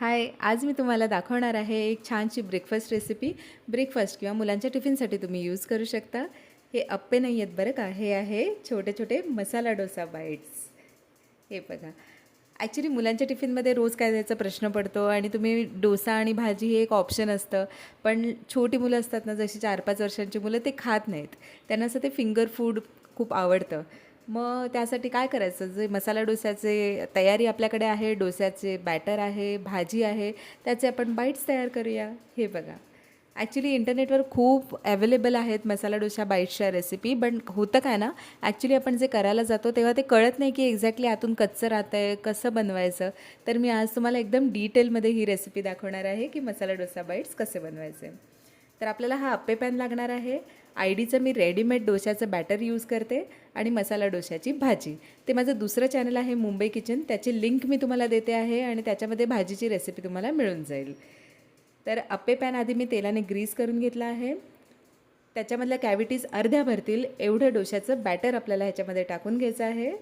हाय आज मी तुम्हाला दाखवणार आहे एक छानशी ब्रेकफास्ट रेसिपी ब्रेकफास्ट किंवा मुलांच्या टिफिनसाठी तुम्ही यूज करू शकता. हे अप्पे नाही आहेत बरं का हे आहे छोटे छोटे मसाला डोसा बाईट्स हे बघा. ॲक्च्युली मुलांच्या टिफिनमध्ये रोज काय द्यायचा प्रश्न पडतो आणि तुम्ही डोसा आणि भाजी हे एक ऑप्शन असतं. पण छोटी मुलं असतात ना जशी चार पाच वर्षांची मुलं ते खात नाहीत. त्यांना असं ते फिंगर फूड खूप आवडतं. मग त्यासाठी काय करायचं? जे मसाला डोस्याचे तयारी आपल्याकडे आहे डोस्याचे बॅटर आहे भाजी आहे त्याचे आपण बाईट्स तयार करूया. हे बघा. ॲक्च्युली इंटरनेटवर खूप अवेलेबल आहेत मसाला डोसा बाईट्सच्या रेसिपी पण होतं काय ना? ॲक्च्युली आपण जे करायला जातो तेव्हा ते कळत नाही की एक्झॅक्टली आतून कच्चं राहतं आहे कसं बनवायचं. तर मी आज तुम्हाला एकदम डिटेलमध्ये ही रेसिपी दाखवणार आहे की मसाला डोसा बाईट्स कसे बनवायचे. तर आपल्याला हा अप्पे पॅन लागणार आहे. आय डीचं मी रेडीमेड डोशाचं बॅटर यूज करते आणि मसाला डोशाची भाजी. ते माझं दुसरं चॅनल आहे मुंबई किचन. त्याची लिंक मी तुम्हाला देते आहे आणि त्याच्यामध्ये भाजीची रेसिपी तुम्हाला मिळून जाईल. तर अप्पे पॅन आधी मी तेलाने ग्रीस करून घेतला आहे. त्याच्यामधल्या कॅविटीज अर्ध्या भरतील. एवढं डोशाचं बॅटर आपल्याला ह्याच्यामध्ये टाकून घ्यायचं आहे.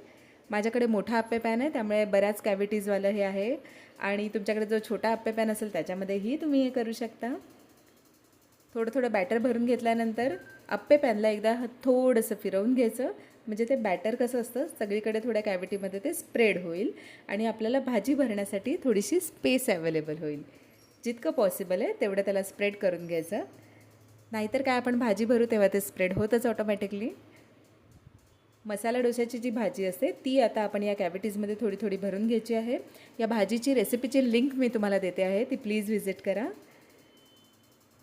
माझ्याकडे मोठा अप्पे पॅन आहे त्यामुळे बऱ्याच कॅविटीजवालं हे आहे. आणि तुमच्याकडे जो छोटा अप्पे पॅन असेल त्याच्यामध्येही तुम्ही हे करू शकता. थोडं थोडं बॅटर भरून घेतल्यानंतर अप्पे पॅनला एकदा थोडंसं फिरवून घ्यायचं. म्हणजे ते बॅटर कसं असतं सगळीकडे थोड्या कॅविटीमध्ये ते स्प्रेड होईल आणि आपल्याला भाजी भरण्यासाठी थोडीशी स्पेस अवेलेबल होईल. जितकं पॉसिबल आहे तेवढं त्याला स्प्रेड करून घ्यायचं. नाहीतर काय आपण भाजी भरू तेव्हा ते स्प्रेड होतच ऑटोमॅटिकली मसाला डोशाची जी भाजी असते ती आता आपण या कॅविटीजमध्ये थोडी थोडी भरून घ्यायची आहे. या भाजीची रेसिपीची लिंक मी तुम्हाला देते आहे ती प्लीज व्हिजिट करा.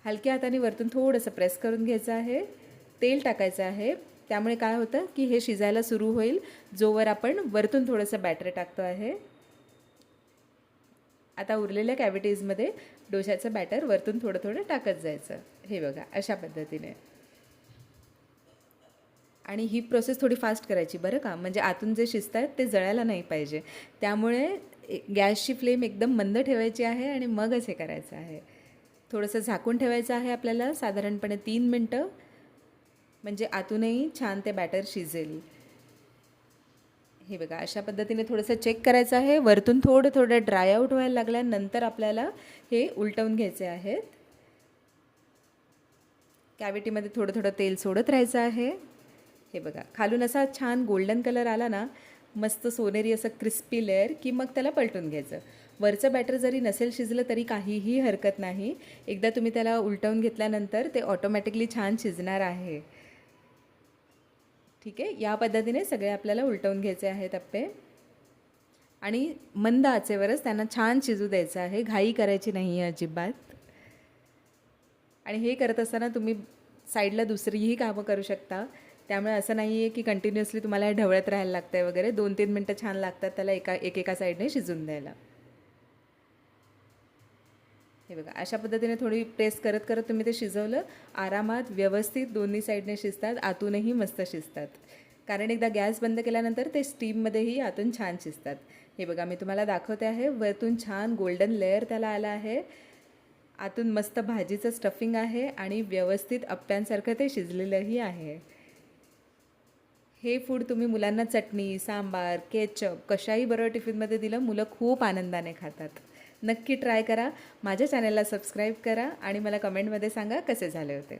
हलक्या हाताने वरतून थोडंसं प्रेस करून घ्यायचं आहे. तेल टाकायचं आहे. त्यामुळे काय होतं की हे शिजायला सुरू होईल. जोवर आपण वरतून थोडंसं बॅटर टाकतो आहे. आता उरलेल्या कॅविटीजमध्ये डोशाचं बॅटर वरतून थोडं थोडं टाकत जायचं. हे बघा अशा पद्धतीने. आणि ही प्रोसेस थोडी फास्ट करायची बरं का? म्हणजे आतून जे शिजत आहेत ते जळायला नाही पाहिजे. त्यामुळे गॅसची फ्लेम एकदम मंद ठेवायची आहे आणि मगच हे करायचं आहे. थोडंसं झाकून ठेवायचं आहे आपल्याला साधारणपणे तीन मिनटं. म्हणजे आतूनही छान ते बॅटर शिजेल. हे बघा अशा पद्धतीने थोडंसं चेक करायचं आहे. वरतून थोडं थोडं ड्राय आऊट व्हायला लागल्यानंतर आपल्याला हे उलटवून घ्यायचे आहेत. कॅविटीमध्ये थोडं थोडं तेल सोडत राहायचं आहे. हे बघा खालून असा छान गोल्डन कलर आला ना मस्त सोनेरी असं क्रिस्पी लेअर की मग त्याला पलटून घ्यायचं. वरचं बॅटर जरी नसेल शिजलं तरी काहीही हरकत नाही. एकदा तुम्ही त्याला उलटवून घेतल्यानंतर ते ऑटोमॅटिकली छान शिजणार आहे. ठीक आहे? या पद्धतीने सगळे आपल्याला उलटवून घ्यायचे आहेत अप्पे आणि मंद आचेवरच त्यांना छान शिजू द्यायचं आहे. घाई करायची नाही आहे अजिबात. आणि हे करत असताना तुम्ही साईडला दुसरीही कामं करू शकता. त्यामुळे असं नाही आहे की कंटिन्युअसली तुम्हाला ढवळत राहायला लागतं आहे वगैरे. दोन तीन मिनटं छान लागतात त्याला एका एकेका साईडने शिजून द्यायला. हे बघा अशा पद्धतीने थोडी प्रेस करत करत तुम्ही ते शिजवलं. आरामात व्यवस्थित दोन्ही साईडने शिजतात आतूनही मस्त शिजतात. कारण एकदा गॅस बंद केल्यानंतर ते स्टीममध्येही आतून छान शिजतात. हे बघा मी तुम्हाला दाखवते आहे वरतून छान गोल्डन लेअर त्याला आला आहे. आतून मस्त भाजीचं स्टफिंग आहे आणि व्यवस्थित अप्प्यांसारखं ते शिजलेलंही आहे. हे फूड तुम्ही मुलांना चटणी सांबार केचप कशाही बरोबर टिफिनमध्ये दिलं मुलं खूप आनंदाने खातात. नक्की ट्राय करा. माझ्या चॅनलला सबस्क्राईब करा आणि मला कमेंटमध्ये सांगा कसे झाले होते.